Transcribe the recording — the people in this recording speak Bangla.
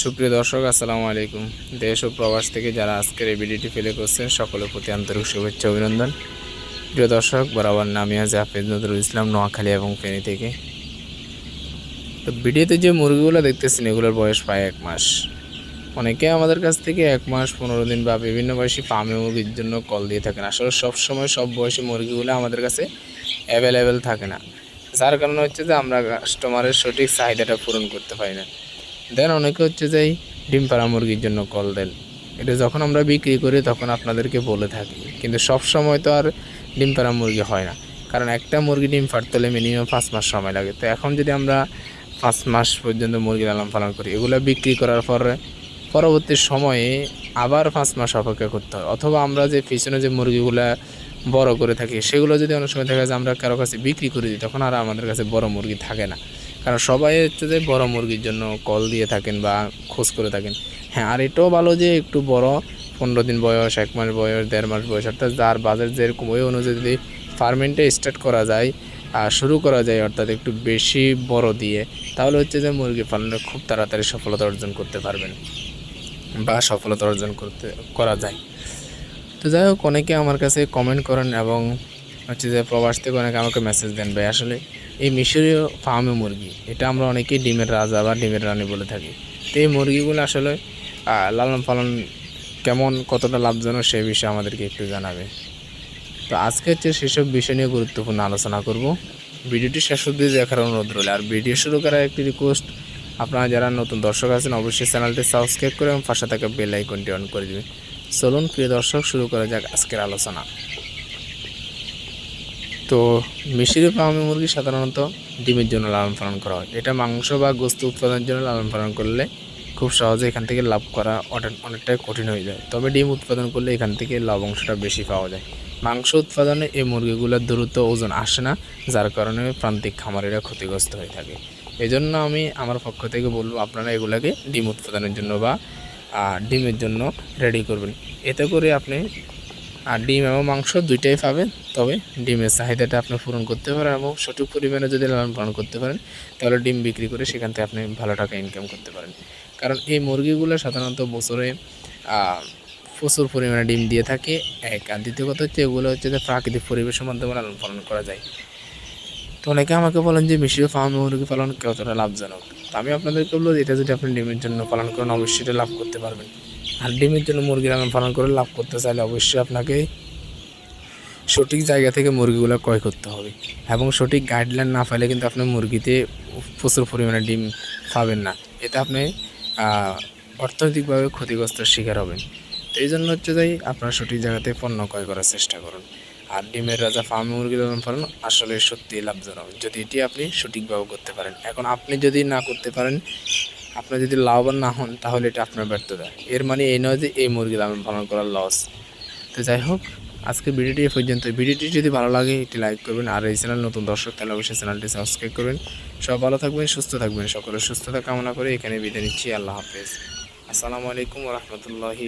সুপ্রিয় দর্শক, আসসালামু আলাইকুম। দেশ ও প্রবাস থেকে যারা আজকের এই ভিডিওটি ফেলে করছেন, সকলের প্রতি আন্তরিক শুভেচ্ছা অভিনন্দন। প্রিয় দর্শক, বরাবর নামি আছে হাফিজ নজরুল ইসলাম, নোয়াখালী এবং ফেনী থেকে। তো ভিডিওতে যে মুরগিগুলো দেখতেছেন, এগুলোর বয়স প্রায় এক মাস। অনেকে আমাদের কাছ থেকে এক মাস, পনেরো দিন বা বিভিন্ন বয়সী ফার্মে মুরগির জন্য কল দিয়ে থাকেন। আসলে সব সময় সব বয়সী মুরগিগুলো আমাদের কাছে অ্যাভেলেবেল থাকে না। যার কারণে হচ্ছে যে আমরা কাস্টমারের সঠিক চাহিদাটা পূরণ করতে পারি না। দেন অনেকে হচ্ছে যে ডিম পাড়া মুরগির জন্য কল দেন। এটা যখন আমরা বিক্রি করি তখন আপনাদেরকে বলে থাকি। কিন্তু সব সময় তো আর ডিম পাড়া মুরগি হয় না। কারণ একটা মুরগি ডিম ফাটতে হলে মিনিমাম পাঁচ মাস সময় লাগে। তো এখন যদি আমরা পাঁচ মাস পর্যন্ত মুরগি লালন পালন করি, এগুলো বিক্রি করার পরে পরবর্তী সময়ে আবার পাঁচ মাস অপেক্ষা করতে হয়। অথবা আমরা যে পিছনে যে মুরগিগুলা বড় করে থাকি, সেগুলো যদি অনেক সময় দেখা যায় আমরা কারও কাছে বিক্রি করে দিই, তখন আর আমাদের কাছে বড় মুরগি থাকে না। কারণ সবাই হচ্ছে যে বড় মুরগির জন্য কল দিয়ে থাকেন বা খোঁজ করে থাকেন। হ্যাঁ আর এটাও ভালো যে একটু বড়, পনেরো দিন বয়স, এক মাস বয়স, দেড় মাস বয়স, অর্থাৎ যার বাজার যেরকম, ওই অনুযায়ী যদি ফার্মেন্টে স্টার্ট করা যায় আর শুরু করা যায়, অর্থাৎ একটু বেশি বড় দিয়ে, তাহলে হচ্ছে যে মুরগি পালনে খুব তাড়াতাড়ি সফলতা অর্জন করতে পারবেন বা সফলতা অর্জন করতে, করা যায়। তো যাই হোক, অনেকে আমার কাছে কমেন্ট করেন এবং হচ্ছে যে প্রবাস থেকে অনেকে আমাকে মেসেজ দেন, ভাই, আসলে এই মিশরীয় ফার্মে মুরগি, এটা আমরা অনেকেই ডিমের রাজা বা ডিমের রানী বলে থাকি। তো এই মুরগিগুলো আসলে লালন পালন কেমন, কতটা লাভজনক সেই বিষয়ে আমাদেরকে একটু জানাবে। তো আজকে হচ্ছে সেসব বিষয় নিয়ে গুরুত্বপূর্ণ আলোচনা করব। ভিডিওটি শেষ অবধি দেখার অনুরোধ রইল। আর ভিডিও শুরু করার একটি রিকোয়েস্ট আপনারা যারা নতুন দর্শক আছেন, অবশ্যই চ্যানেলটি সাবস্ক্রাইব করে এবং পাশে থাকা বেল আইকনটি অন করে দেবেন। চলুন, প্রিয় দর্শক, শুরু করা যাক আজকের আলোচনা। তো মিশরি ফার্মে মুরগি সাধারণত ডিমের জন্য লালন পালন করা হয়। এটা মাংস বা গোস্ত উৎপাদনের জন্য লালন পালন করলে খুব সহজে এখান থেকে লাভ করা অনেক- অনেকটাই কঠিন হয়ে যায়। তবে ডিম উৎপাদন করলে এখান থেকে লাভ অংশটা বেশি পাওয়া যায়। মাংস উৎপাদনে এই মুরগিগুলোর দ্রুত ওজন আসে না, যার কারণে প্রান্তিক খামারিরা ক্ষতিগ্রস্ত হয়ে থাকে। এই জন্য আমি আমার পক্ষ থেকে বলব, আপনারা এগুলাকে ডিম উৎপাদনের জন্য বা ডিমের জন্য রেডি করবেন। এতে করে আপনি আর ডিম এবং মাংস দুইটাই পাবেন। তবে ডিমের চাহিদাটা আপনি পূরণ করতে পারেন এবং সঠিক পরিমাণে যদি লালন পালন করতে পারেন, তাহলে ডিম বিক্রি করে সেখান থেকে আপনি ভালো টাকা ইনকাম করতে পারেন। কারণ এই মুরগিগুলো সাধারণত বছরে প্রচুর পরিমাণে ডিম দিয়ে থাকে। এক, আর দ্বিতীয় কথা হচ্ছে এগুলো হচ্ছে যে প্রাকৃতিক পরিবেশের মাধ্যমে লালন পালন করা যায়। তো অনেকে আমাকে বলেন যে মিশরীয় ফার্মে মুরগি পালন কতটা লাভজনক? তো আমি আপনাদেরকে বলব, এটা যদি আপনি ডিমের জন্য পালন করেন, অবশ্যই এটা লাভ করতে পারবেন। আর ডিমের জন্য মুরগি লালন পালন করে লাভ করতে চাইলে অবশ্যই আপনাকে সঠিক জায়গা থেকে মুরগিগুলো ক্রয় করতে হবে এবং সঠিক গাইডলাইন না পেলে কিন্তু আপনি মুরগিতে প্রচুর পরিমাণে ডিম পাবেন না। এতে আপনি অর্থনৈতিকভাবে ক্ষতিগ্রস্তের শিকার হবেন। তো এই জন্য হচ্ছে যাই আপনারা সঠিক জায়গাতে পণ্য ক্রয় করার চেষ্টা করুন। আর ডিমের রাজা ফার্ম, মুরগি লালন পালন আসলে সত্যি লাভজনক। যদি এটি আপনি সঠিকভাবে করতে পারেন। এখন আপনি যদি না করতে পারেন আপনি যদি লাভবান না হন, তাহলে এটা আপনার ব্যর্থতা। এর মানে এই নয় যে এই মুরগি লালন পালন করার লস তো যাই হোক, আজকে ভিডিওটি পর্যন্ত। ভিডিওটি যদি ভালো লাগে এটি লাইক করবেন। আর এই চ্যানেল নতুন দর্শক, তাহলে অবশ্যই চ্যানেলটি সাবস্ক্রাইব করবেন। সব ভালো থাকবেন, সুস্থ থাকবেন। সকলের সুস্থতা কামনা করে এখানে বিদায় নিচ্ছি। আল্লাহ হাফেজ। আসসালামু আলাইকুম রহমতুল্লাহি